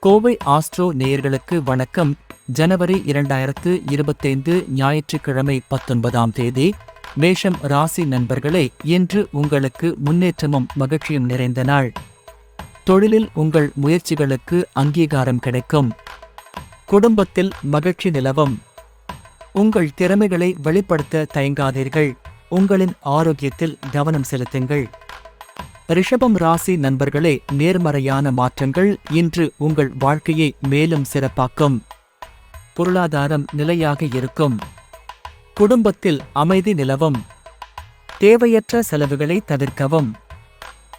Kovai astro நேயர்களுக்கு வணக்கம். ஜனவரி இரண்டாயிரத்து இருபத்தைந்து ஞாயிற்றுக்கிழமை பத்தொன்பதாம் தேதி மேஷம் ராசி நண்பர்களே இன்று உங்களுக்கு முன்னேற்றமும் மகிழ்ச்சியும் நிறைந்த நாள். தொழிலில் உங்கள் முயற்சிகளுக்கு அங்கீகாரம் கிடைக்கும். குடும்பத்தில் மகிழ்ச்சி நிலவும். உங்கள் திறமைகளை வெளிப்படுத்த தயங்காதீர்கள். உங்களின் ஆரோக்கியத்தில் கவனம் செலுத்துங்கள். ரிஷபம் ராசி நண்பர்களே நேர்மறையான மாற்றங்கள் இன்று உங்கள் வாழ்க்கையை மேலும் சிறப்பாக்கும். பொருளாதாரம் நிலையாக இருக்கும். குடும்பத்தில் அமைதி நிலவும். தேவையற்ற செலவுகளை தவிர்க்கவும்.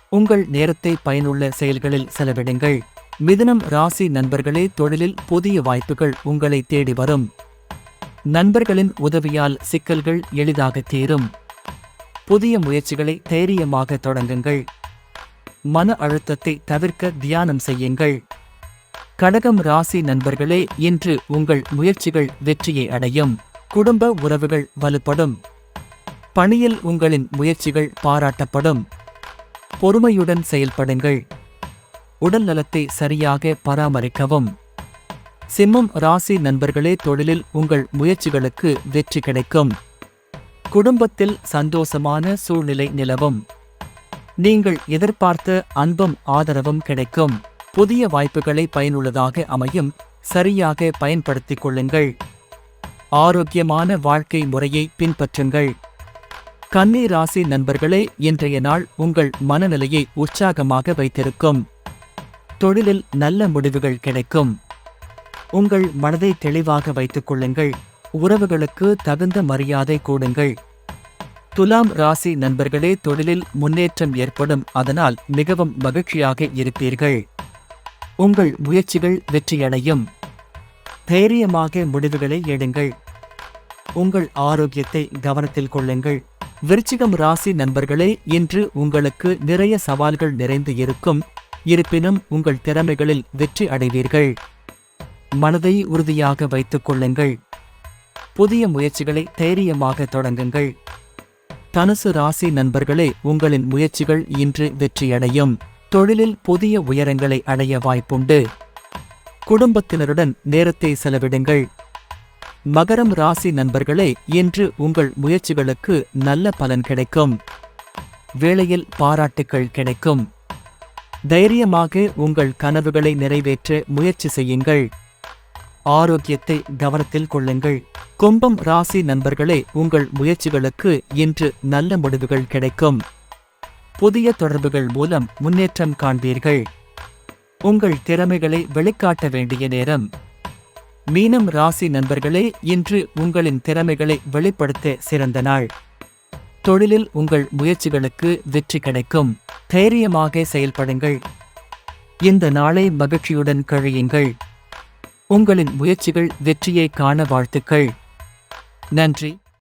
உங்கள் நேரத்தை பயனுள்ள செயல்களில் செலவிடுங்கள். மிதுனம் ராசி நண்பர்களே தொழிலில் புதிய வாய்ப்புகள் உங்களை தேடி வரும். நண்பர்களின் உதவியால் சிக்கல்கள் எளிதாக தீரும். புதிய முயற்சிகளை தைரியமாக தொடங்குங்கள். மன அழுத்தத்தை தவிர்க்க தியானம் செய்யுங்கள். கடகம் ராசி நண்பர்களே இன்று உங்கள் முயற்சிகள் வெற்றியை அடையும். குடும்ப உறவுகள் வலுப்படும். பணியில் உங்களின் முயற்சிகள் பாராட்டப்படும். பொறுமையுடன் செயல்படுங்கள். உடல் நலத்தை சரியாக பராமரிக்கவும். சிம்மம் ராசி நண்பர்களே தொழிலில் உங்கள் முயற்சிகளுக்கு வெற்றி கிடைக்கும். குடும்பத்தில் சந்தோஷமான சூழ்நிலை நிலவும். நீங்கள் எதிர்பார்த்த அன்பும் ஆதரவும் கிடைக்கும். புதிய வாய்ப்புகளை பயனுள்ளதாக அமையும். சரியாக பயன்படுத்திக் கொள்ளுங்கள். ஆரோக்கியமான வாழ்க்கை முறையை பின்பற்றுங்கள். கன்னி ராசி நண்பர்களே இன்றைய நாள் உங்கள் மனநிலையை உற்சாகமாக வைத்திருக்கும். தொழிலில் நல்ல முடிவுகள் கிடைக்கும். உங்கள் மனதை தெளிவாக வைத்துக் கொள்ளுங்கள். உறவுகளுக்கு தகுந்த மரியாதை கூடுங்கள். துலாம் ராசி நண்பர்களே தொழிலில் முன்னேற்றம் ஏற்படும். அதனால் மிகவும் மகிழ்ச்சியாக இருப்பீர்கள். உங்கள் முயற்சிகள் வெற்றியடையும். தைரியமாக முடிவுகளை எடுங்கள். உங்கள் ஆரோக்கியத்தை கவனத்தில் கொள்ளுங்கள். விருச்சிகம் ராசி நண்பர்களே இன்று உங்களுக்கு நிறைய சவால்கள் நிறைந்து இருக்கும். இருப்பினும் உங்கள் திறமைகளில் வெற்றி அடைவீர்கள். மனதை உறுதியாக வைத்துக் கொள்ளுங்கள். புதிய முயற்சிகளை தைரியமாக தொடங்குங்கள். தனுசு ராசி நண்பர்களே உங்களின் முயற்சிகள் இன்று வெற்றியடையும். தொழிலில் புதிய உயரங்களை அடைய வாய்ப்புண்டு. குடும்பத்தினருடன் நேரத்தை செலவிடுங்கள். மகரம் ராசி நண்பர்களே இன்று உங்கள் முயற்சிகளுக்கு நல்ல பலன் கிடைக்கும். வேளையில் பாராட்டுக்கள் கிடைக்கும். தைரியமாக உங்கள் கனவுகளை நிறைவேற்ற முயற்சி செய்யுங்கள். ஆரோக்கியத்தை கவனத்தில் கொள்ளுங்கள். கும்பம் ராசி நண்பர்களே உங்கள் முயற்சிகளுக்கு இன்று நல்ல முடிவுகள் கிடைக்கும். புதிய தொடர்புகள் மூலம் முன்னேற்றம் காண்பீர்கள். உங்கள் திறமைகளை வெளிக்காட்ட வேண்டிய நேரம். மீனம் ராசி நண்பர்களே இன்று உங்களின் திறமைகளை வெளிப்படுத்த சிறந்த நாள். தொழிலில் உங்கள் முயற்சிகளுக்கு வெற்றி கிடைக்கும். தைரியமாக செயல்படுங்கள். இந்த நாளை மகிழ்ச்சியுடன் கழியுங்கள். உங்களின் முயற்சிகள் வெற்றியை காண வாழ்த்துக்கள். நன்றி.